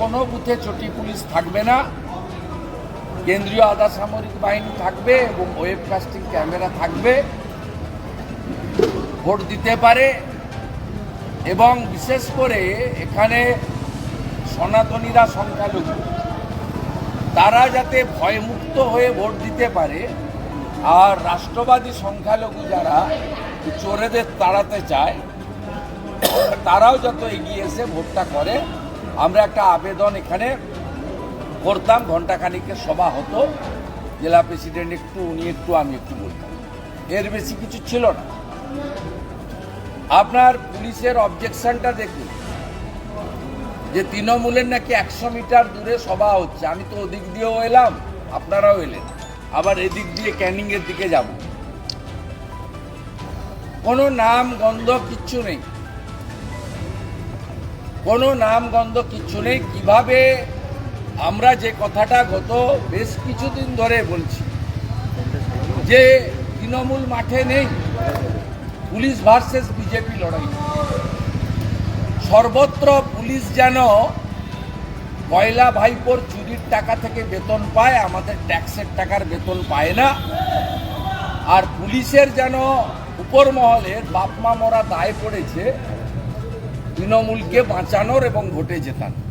কোনো বুথে চটি পুলিশ থাকবে না। কেন্দ্রীয় আধা সামরিক বাহিনী থাকবে এবং ওয়েবকাস্টিং ক্যামেরা থাকবে। ভোট দিতে পারে এবং বিশেষ করে এখানে সনাতনীরা সংখ্যালঘু। তারা যাতে ভয়মুক্ত হয়ে ভোট দিতে পারে আর রাষ্ট্রবাদী সংখ্যালঘু যারা চোরেদের তাড়াতে চায়, তারাও যত এগিয়ে এসে ভোটটা করে আমরা একটা আবেদন এখানে করতাম ঘন্টাখানিকের সভা হতো। জেলা প্রেসিডেন্ট একটু, উনি একটু, আমি একটু বলতাম। এর বেশি কিছু ছিল না। আপনার পুলিশের অবজেকশনটা দেখুন। যে তৃণমূলের নাকি একশো মিটার দূরে সভা হচ্ছে। আমি তো ওদিক দিয়েও এলাম, আপনারাও এলেন। আবার এদিক দিয়ে ক্যানিংয়ের দিকে যাব। কোনো নাম, গন্ধ, কিচ্ছু নেই। কোনো নাম গন্ধ কিচ্ছু নেই। কীভাবে? আমরা যে কথাটা গত বেশ কিছুদিন ধরে বলছি, যে তৃণমূল মাঠে নেই, পুলিশ ভার্সেস বিজেপি লড়াই সর্বত্র পুলিশ যেন পয়লা ভাইপোর চুরির টাকা থেকে বেতন পায়, আমাদের ট্যাক্সের টাকার বেতন পায় না। আর পুলিশের যেন উপর মহলের বাপমা মরা দায় পড়েছে তৃণমূলকে বাঁচানোর এবং ভোটে জেতানোর।